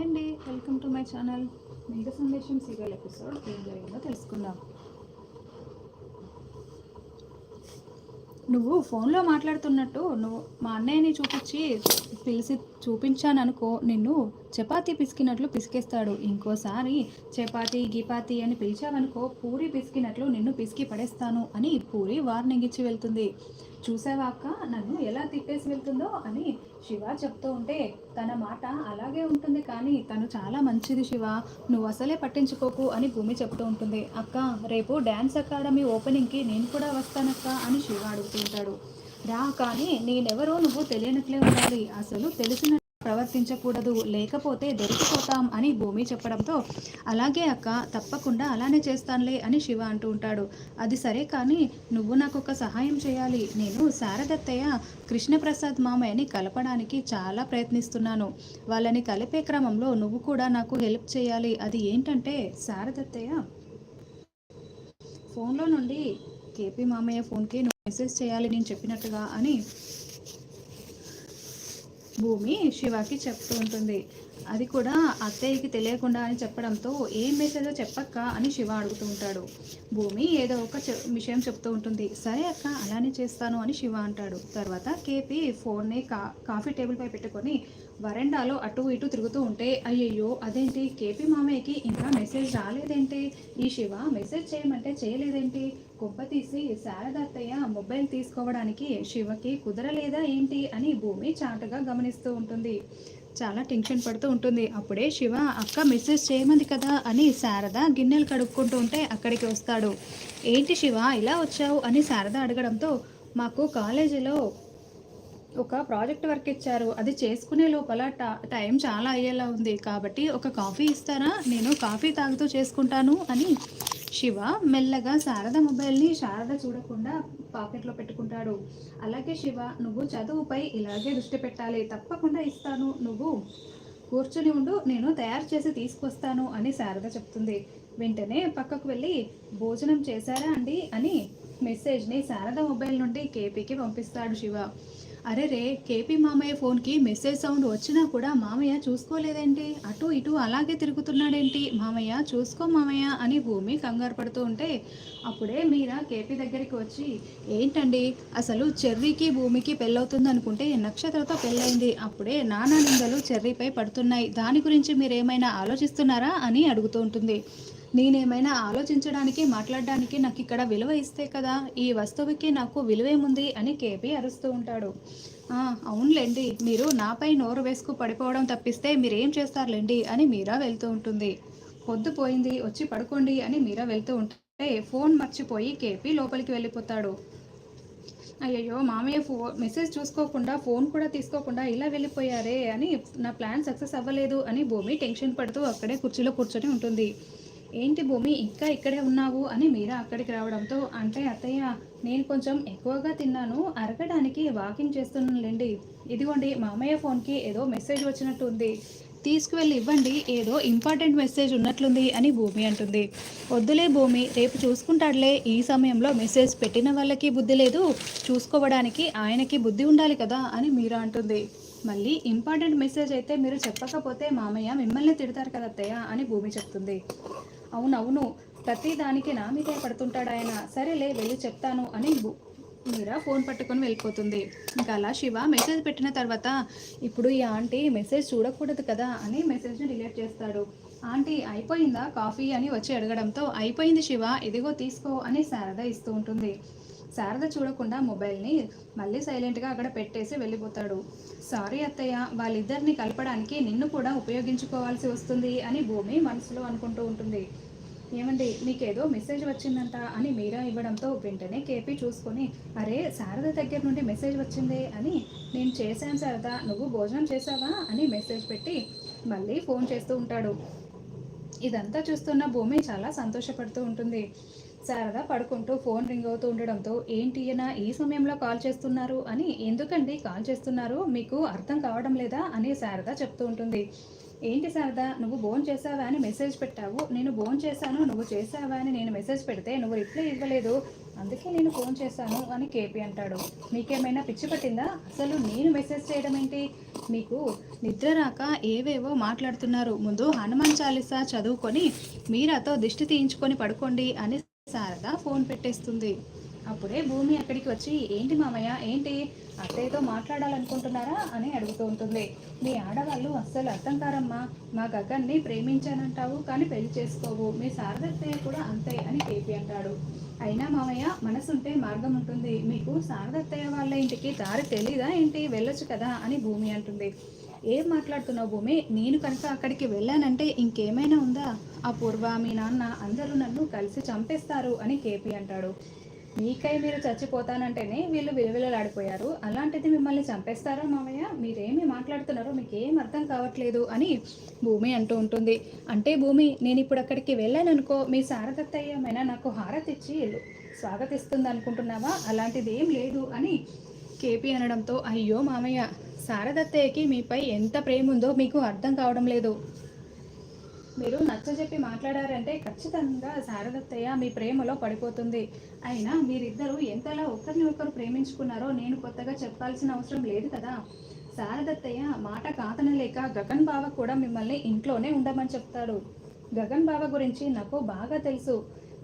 Hi అండి. Welcome to my channel మేఘ సందేశం serial episode ఏం జరిగిందో తెలుసుకుందాం. నువ్వు ఫోన్లో మాట్లాడుతున్నట్టు నువ్వు మా అన్నయ్యని చూపించి పిలిచి చూపించాను అనుకో నిన్ను చపాతీ పిసికినట్లు పిసికేస్తాడు. ఇంకోసారి చపాతీ గిపాతి అని పిలిచావనుకో పూరి పిసికినట్లు నిన్ను పిసికి పడేస్తాను అని పూరి వార్నింగ్ ఇచ్చి వెళ్తుంది. చూసావా అక్క? నన్ను ఎలా తిప్పేసి వెళ్తుందో అని శివ చెప్తూ ఉంటే తన మాట అలాగే ఉంటుంది కానీ తను చాలా మంచిది శివ. నువ్వు అసలే పట్టించుకోకు అని భూమి చెప్తూ ఉంటుంది. అక్క రేపు డ్యాన్స్ అకాడమీ ఓపెనింగ్కి నేను కూడా వస్తానక్క అని శివ అడుగుతుంటాడు రా కానీ నేనెవరో నువ్వు తెలియనట్లే ఉండాలి. అసలు తెలిసిన ప్రవర్తించకూడదు. లేకపోతే దొరికిపోతాం అని భూమి చెప్పడంతో అలాగే అక్క తప్పకుండా అలానే చేస్తానులే అని శివ అంటూ ఉంటాడు. అది సరే కానీ నువ్వు నాకు ఒక సహాయం చేయాలి. నేను శారదత్తయ్య కృష్ణప్రసాద్ మామయ్యని కలపడానికి చాలా ప్రయత్నిస్తున్నాను. వాళ్ళని కలిపే క్రమంలో నువ్వు కూడా నాకు హెల్ప్ చేయాలి. అది ఏంటంటే శారదత్తయ్య ఫోన్లో నుండి కేపీ మామయ్య ఫోన్కి నువ్వు మెసేజ్ చేయాలి నేను చెప్పినట్టుగా అని భూమి శివకి చెప్తూ ఉంటుంది. అది కూడా అత్తయ్యకి తెలియకుండా అని చెప్పడంతో ఏం మెసేజో చెప్పక్క అని శివ అడుగుతూ ఉంటాడు. భూమి ఏదో ఒక విషయం చెప్తూ ఉంటుంది. సరే అక్క అలానే చేస్తాను అని శివ అంటాడు. తర్వాత కేపీ ఫోన్ని కా కాఫీ టేబుల్ పై పెట్టుకొని వరండాలో అటు ఇటు తిరుగుతూ ఉంటే అయ్యయ్యో అదేంటి? కేపీ మామయ్యకి ఇంకా మెసేజ్ రాలేదేంటి? ఈ శివ మెసేజ్ చేయమంటే చేయలేదేంటి? కుప్ప తీసి శారదత్తయ్య మొబైల్ తీసుకోవడానికి శివకి కుదరలేదా ఏంటి అని భూమి చాటుగా గమనిస్తూ ఉంటుంది. చాలా టెన్షన్ పడుతూ ఉంటుంది. అప్పుడే శివ అక్క మెసేజ్ చేయమంది కదా అని శారద గిన్నెలు కడుక్కుంటూ ఉంటే అక్కడికి వస్తాడు. ఏంటి శివ ఇలా వచ్చావు? అని శారద అడగడంతో మాకు కాలేజీలో ఒక ప్రాజెక్ట్ వర్క్ ఇచ్చారు. అది చేసుకునే లోపల టా- టైం చాలా అయ్యేలా ఉంది. కాబట్టి ఒక కాఫీ ఇస్తారా? నేను కాఫీ తాగుతూ చేసుకుంటాను అని శివ మెల్లగా శారద మొబైల్ని శారద చూడకుండా పాకెట్లో పెట్టుకుంటాడు. అలాగే శివ నువ్వు చదువుపై ఇలాగే దృష్టి పెట్టాలి. తప్పకుండా ఇస్తాను. నువ్వు కూర్చుని ఉండు. నేను తయారు చేసి తీసుకొస్తాను అని శారద చెప్తుంది. వెంటనే పక్కకు వెళ్ళి భోజనం చేశారా అండి? అని మెసేజ్ని శారద మొబైల్ నుండి కేపీకి పంపిస్తాడు శివ. అరే రే కేపీ మామయ్య ఫోన్కి మెసేజ్ సౌండ్ వచ్చినా కూడా మామయ్య చూసుకోలేదేంటి? అటు ఇటు అలాగే తిరుగుతున్నాడేంటి? మామయ్య చూసుకో మామయ్య అని భూమి కంగారు పడుతూ ఉంటే అప్పుడే మీరా కేపీ దగ్గరికి వచ్చి ఏంటండి? అసలు చెర్రీకి భూమికి పెళ్ళవుతుంది అనుకుంటే నక్షత్రతో పెళ్ళైంది అప్పుడే నానా నిందలు చెర్రీపై పడుతున్నాయి. దాని గురించి మీరేమైనా ఆలోచిస్తున్నారా అని అడుగుతూ ఉంటుంది. నేనేమైనా ఆలోచించడానికి మాట్లాడడానికి నాకు ఇక్కడ విలువ ఇస్తే కదా ఈ వస్తువుకి నాకు విలువేముంది అని కేపీ అరుస్తూ ఉంటాడు. అవునులేండి మీరు నాపై నోరు వేసుకు పడిపోవడం తప్పిస్తే మీరేం చేస్తారులేండి అని మీరా వెళ్తూ ఉంటుంది. పొద్దు పోయింది వచ్చి పడుకోండి అని మీరా వెళ్తూ ఉంటే ఫోన్ మర్చిపోయి కేపీ లోపలికి వెళ్ళిపోతాడు. అయ్యయ్యో మామయ్య ఫో మెసేజ్ చూసుకోకుండా ఫోన్ కూడా తీసుకోకుండా ఇలా వెళ్ళిపోయారే అని నా ప్లాన్ సక్సెస్ అవ్వలేదు అని భూమి టెన్షన్ పడుతూ అక్కడే కుర్చీలో కూర్చొని ఉంటుంది. ఏంటి భూమి ఇంకా ఇక్కడే ఉన్నావు అని మీరా అక్కడికి రావడంతో అంటే అత్తయ్య నేను కొంచెం ఎక్కువగా తిన్నాను అరగడానికి వాకింగ్ చేస్తున్నానులేండి. ఇదిగోండి మామయ్య ఫోన్కి ఏదో మెసేజ్ వచ్చినట్టు ఉంది తీసుకువెళ్ళి ఇవ్వండి ఏదో ఇంపార్టెంట్ మెసేజ్ ఉన్నట్లుంది అని భూమి అంటుంది. వద్దులే భూమి రేపు చూసుకుంటాడులే ఈ సమయంలో మెసేజ్ పెట్టిన వాళ్ళకి బుద్ధి లేదు చూసుకోవడానికి ఆయనకి బుద్ధి ఉండాలి కదా అని మీరా అంటుంది. మళ్ళీ ఇంపార్టెంట్ మెసేజ్ అయితే మీరు చెప్పకపోతే మామయ్య మిమ్మల్ని తిడతారు కదా అత్తయ్య అని భూమి చెప్తుంది. అవునవును ప్రతి దానికి నా మీదే పడుతుంటాడు ఆయన. సరేలే వెళ్ళి చెప్తాను అని మీరా ఫోన్ పట్టుకొని వెళ్ళిపోతుంది. ఇంకా అలా శివ మెసేజ్ పెట్టిన తర్వాత ఇప్పుడు ఈ ఆంటీ మెసేజ్ చూడకూడదు కదా అని మెసేజ్ని డిలీట్ చేస్తాడు. ఆంటీ అయిపోయిందా కాఫీ? అని వచ్చి అడగడంతో అయిపోయింది శివ ఇదిగో తీసుకో అని శారద ఇస్తూ ఉంటుంది. శారద చూడకుండా మొబైల్ని మళ్ళీ సైలెంట్గా అక్కడ పెట్టేసి వెళ్ళిపోతాడు. సారీ అత్తయ్య వాళ్ళిద్దరిని కలపడానికి నిన్ను కూడా ఉపయోగించుకోవాల్సి వస్తుంది అని భూమి మనసులో అనుకుంటూ ఉంటుంది. ఏమండి నీకేదో మెసేజ్ వచ్చిందంట అని మీరా ఇవ్వడంతో వెంటనే కేపీ చూసుకొని అరే శారద దగ్గర నుండి మెసేజ్ వచ్చిందే అని నేను చేశాను శారద నువ్వు భోజనం చేసావా అని మెసేజ్ పెట్టి మళ్ళీ ఫోన్ చేస్తూ ఉంటాడు. ఇదంతా చూస్తున్న భూమి చాలా సంతోషపడుతూ ఉంటుంది. శారద పడుకుంటూ ఫోన్ రింగ్ అవుతూ ఉండడంతో ఏంటి ఈయన ఈ సమయంలో కాల్ చేస్తున్నారు అని ఎందుకండి కాల్ చేస్తున్నారు? మీకు అర్థం కావడం లేదా? అని శారద చెప్తూ ఉంటుంది. ఏంటి శారదా నువ్వు బోన్ చేసావా అని మెసేజ్ పెట్టావు. నేను బోన్ చేశాను. నువ్వు చేసావా అని నేను మెసేజ్ పెడితే నువ్వు రిప్లై ఇవ్వలేదు. అందుకే నేను ఫోన్ చేశాను అని కేపీ అంటాడు. మీకేమైనా పిచ్చి పట్టిందా? అసలు నేను మెసేజ్ చేయడం ఏంటి? మీకు నిద్ర రాక ఏవేవో మాట్లాడుతున్నారు. ముందు హనుమాన్ చాలీసా చదువుకొని మీరాతో దిష్టి తీయించుకొని పడుకోండి అని శారద ఫోన్ పెట్టేస్తుంది. అప్పుడే భూమి అక్కడికి వచ్చి ఏంటి మామయ్య ఏంటి? అత్తయ్యతో మాట్లాడాలనుకుంటున్నారా? అని అడుగుతూ ఉంటుంది. మీ ఆడవాళ్ళు అస్సలు అర్థం కారమ్మా. మా గగన్ని ప్రేమించానంటావు కానీ పెళ్ళి చేసుకోవు. మీ శారదత్తయ్య కూడా అంతే అని కేపీ అంటాడు. అయినా మామయ్య మనసుంటే మార్గం ఉంటుంది. మీకు శారదత్తయ్య వాళ్ళ ఇంటికి దారి తెలీదా ఏంటి? వెళ్ళొచ్చు కదా అని భూమి అంటుంది. ఏం మాట్లాడుతున్నావు భూమి? నేను కనుక అక్కడికి వెళ్ళానంటే ఇంకేమైనా ఉందా? ఆ పూర్వ మీ నాన్న అందరూ నన్ను కలిసి చంపేస్తారు అని కేపీ అంటాడు. మీకై మీరు చచ్చిపోతానంటేనే వీళ్ళు విలువిలలాడిపోయారు. అలాంటిది మిమ్మల్ని చంపేస్తారా మామయ్య? మీరేమి మాట్లాడుతున్నారో మీకు ఏం అర్థం కావట్లేదు అని భూమి అంటూ ఉంటుంది. అంటే భూమి నేను ఇప్పుడు అక్కడికి వెళ్ళాననుకో మీ శారదత్తయ్యమైనా నాకు హారతి ఇచ్చి స్వాగతిస్తుంది అనుకుంటున్నావా అలాంటిది ఏం లేదు అని కేపీ అనడంతో అయ్యో మామయ్య శారదత్తయ్యకి మీపై ఎంత ప్రేమ ఉందో మీకు అర్థం కావడం లేదు. మీరు నచ్చజెప్పి మాట్లాడారంటే ఖచ్చితంగా శారదత్తయ్య మీ ప్రేమలో పడిపోతుంది. అయినా మీరిద్దరూ ఎంతలా ఒకరిని ఒకరు ప్రేమించుకున్నారో నేను కొత్తగా చెప్పాల్సిన అవసరం లేదు కదా. శారదత్తయ్య మాట కాదనలేక గగన్ బావ కూడా మిమ్మల్ని ఇంట్లోనే ఉండమని చెప్తాడు. గగన్ బావ గురించి నాకు బాగా తెలుసు.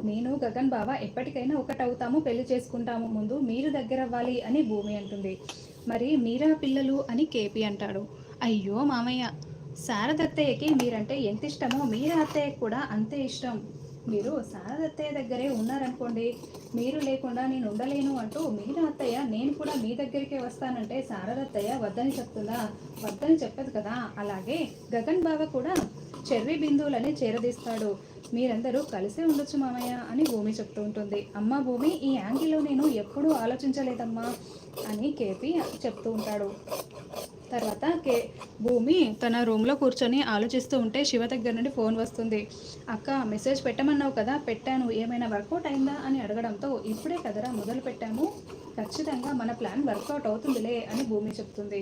నేను గగన్ బావ ఎప్పటికైనా ఒకటవుతాము పెళ్ళి చేసుకుంటాము. ముందు మీరు దగ్గర అవ్వాలి అని భూమి అంటుంది. మరి మీరా పిల్లలు అని కేపీ అంటాడు. అయ్యో మామయ్య శారదత్తయ్యకి మీరంటే ఎంత ఇష్టమో మీరా అత్తయ్యకి కూడా అంతే ఇష్టం. మీరు శారదత్తయ్య దగ్గరే ఉన్నారనుకోండి మీరు లేకుండా నేను ఉండలేను అంటూ మీరా అత్తయ్య నేను కూడా మీ దగ్గరికే వస్తానంటే శారదత్తయ్య వద్దని చెప్తుందా? వద్దని చెప్పదు కదా. అలాగే గగన్ బావ కూడా చెర్రి బిందువులని చేరదీస్తాడు. మీరందరూ కలిసే ఉండొచ్చు మామయ్య అని భూమి చెప్తూ ఉంటుంది. అమ్మ భూమి ఈ యాంగిల్లో నేను ఎప్పుడూ ఆలోచించలేదమ్మా అని కేపీ చెప్తూ ఉంటాడు. తర్వాత కే భూమి తన రూమ్లో కూర్చొని ఆలోచిస్తూ ఉంటే శివ దగ్గర నుండి ఫోన్ వస్తుంది. అక్క మెసేజ్ పెట్టమన్నావు కదా పెట్టాను. ఏమైనా వర్కౌట్ అయిందా అని అడగడంతో ఇప్పుడే కదరా మొదలు పెట్టాము ఖచ్చితంగా మన ప్లాన్ వర్కౌట్ అవుతుందిలే అని భూమి చెప్తుంది.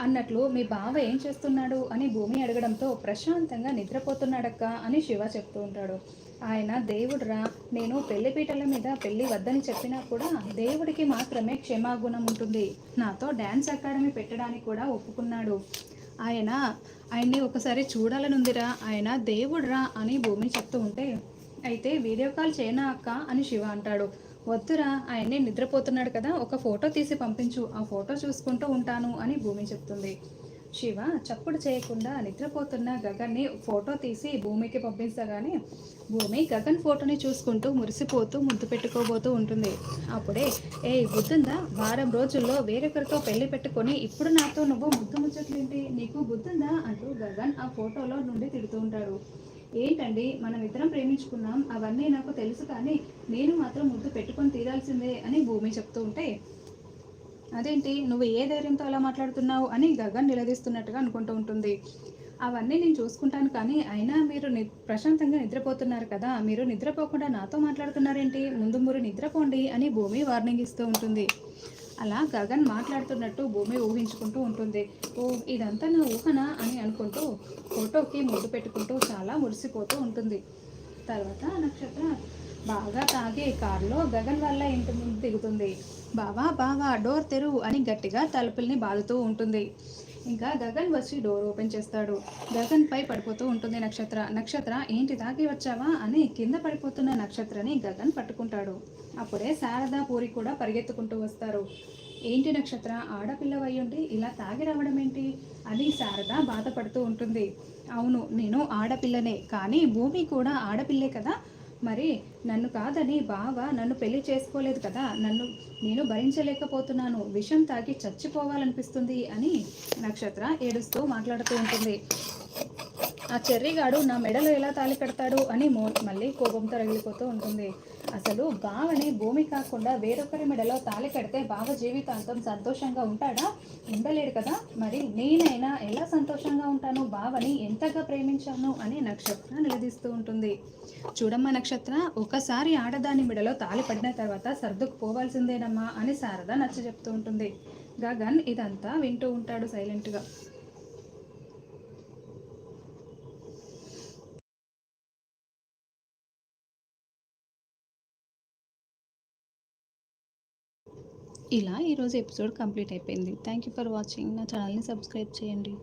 అన్నట్లు మీ బావ ఏం చేస్తున్నాడు అని భూమి అడగడంతో ప్రశాంతంగా నిద్రపోతున్నాడక్క అని శివ చెప్తూ ఉంటాడు. ఆయన దేవుడురా నేను పెళ్ళిపీటల మీద పెళ్ళి వద్దని చెప్పినా కూడా దేవుడికి మాత్రమే క్షమాగుణం ఉంటుంది. నాతో డ్యాన్స్ అకాడమీ పెట్టడానికి కూడా ఒప్పుకున్నాడు. ఆయన ఆయన్ని ఒకసారి చూడాలనుందిరా ఆయన దేవుడురా అని భూమి చెప్తూ ఉంటే అయితే వీడియో కాల్ చేయనా అక్క? అని శివ అంటాడు. వద్దురా ఆయన్ని నిద్రపోతున్నాడు కదా ఒక ఫోటో తీసి పంపించు ఆ ఫోటో చూసుకుంటూ ఉంటాను అని భూమి చెప్తుంది. శివ చప్పుడు చేయకుండా నిద్రపోతున్న గగన్ని ఫోటో తీసి భూమికి పంపించగానే భూమి గగన్ ఫోటోని చూసుకుంటూ మురిసిపోతూ ముద్దు పెట్టుకోబోతూ ఉంటుంది. అప్పుడే ఏ బుద్ధుందా? వారం రోజుల్లో వేరొకరితో పెళ్ళి పెట్టుకొని ఇప్పుడు నాతో నువ్వు ముద్దు ముచ్చట్లేంటి? నీకు బుద్ధుందా? అంటూ గగన్ ఆ ఫోటోలో నుండి తిడుతూ ఉంటాడు. ఏంటండి మనం ఇద్దరం ప్రేమించుకున్నాం అవన్నీ నాకు తెలుసు కానీ నేను మాత్రం ముద్దు పెట్టుకొని తీరాల్సిందే అని భూమి చెప్తూ ఉంటే అదేంటి నువ్వు ఏ ధైర్యంతో అలా మాట్లాడుతున్నావు? అని గగన్ నిలదీస్తున్నట్టుగా అనుకుంటూ ఉంటుంది. అవన్నీ నేను చూసుకుంటాను కానీ అయినా మీరు ని ప్రశాంతంగా నిద్రపోతున్నారు కదా మీరు నిద్రపోకుండా నాతో మాట్లాడుతున్నారేంటి? ముందు మీరు నిద్రపోండి అని భూమి వార్నింగ్ ఇస్తూ ఉంటుంది. అలా గగన్ మాట్లాడుతున్నట్టు భూమి ఊహించుకుంటూ ఉంటుంది. ఓ ఇదంతా నా ఊహనా అని అనుకుంటూ ఫోటోకి ముద్దు పెట్టుకుంటూ చాలా మురిసిపోతూ ఉంటుంది. తర్వాత నక్షత్ర బాగా తాగి కారులో గగన్ వల్ల ఇంటి ముందు దిగుతుంది. బావా బావా డోర్ తెరువు అని గట్టిగా తలుపుల్ని బాదుతూ ఉంటుంది. ఇంకా గగన్ వచ్చి డోర్ ఓపెన్ చేస్తాడు. గగన్ పై పడిపోతూ ఉంటుంది నక్షత్ర. నక్షత్ర ఏంటి తాగి వచ్చావా? అని కింద పడిపోతున్న నక్షత్రని గగన్ పట్టుకుంటాడు. అప్పుడే శారదా పూరి కూడా పరిగెత్తుకుంటూ వస్తారు. ఏంటి నక్షత్ర ఆడపిల్లవయ్యుండి ఇలా తాగి రావడం ఏంటి అని శారద బాధపడుతూ ఉంటుంది. అవును నేను ఆడపిల్లనే. కానీ భూమి కూడా ఆడపిల్లే కదా. మరి నన్ను కాదని బావ నన్ను పెళ్ళి చేసుకోలేదు కదా నన్ను నేను భరించలేకపోతున్నాను విషం తాగి చచ్చిపోవాలనిపిస్తుంది అని నక్షత్ర ఏడుస్తూ మాట్లాడుతూ ఉంటుంది. ఆ చెర్రిగాడు నా మెడలో ఎలా తాలి కడతాడు అని మో మళ్ళీ కోపంతో రగిలిపోతూ ఉంటుంది. అసలు బావని భూమి కాకుండా వేరొకరి మెడలో తాళి కడితే బావ జీవితాంతం సంతోషంగా ఉంటాడా? ఉండలేడు కదా. మరి నేనైనా ఎలా సంతోషంగా ఉంటాను? బావని ఎంతగా ప్రేమించాను అని నక్షత్ర నిలదీస్తూ ఉంటుంది. చూడమ్మా నక్షత్ర ఒకసారి ఆడదాని మెడలో తాళి పడిన తర్వాత సర్దుకు పోవాల్సిందేనమ్మా అని శారద నచ్చ చెప్తూ ఉంటుంది. గగన్ ఇదంతా వింటూ ఉంటాడు సైలెంట్గా. ఇలా ఈరోజు ఎపిసోడ్ కంప్లీట్ అయిపోయింది. థ్యాంక్ యూ ఫర్ వాచింగ్ నా ఛానల్ని సబ్స్క్రైబ్ చేయండి.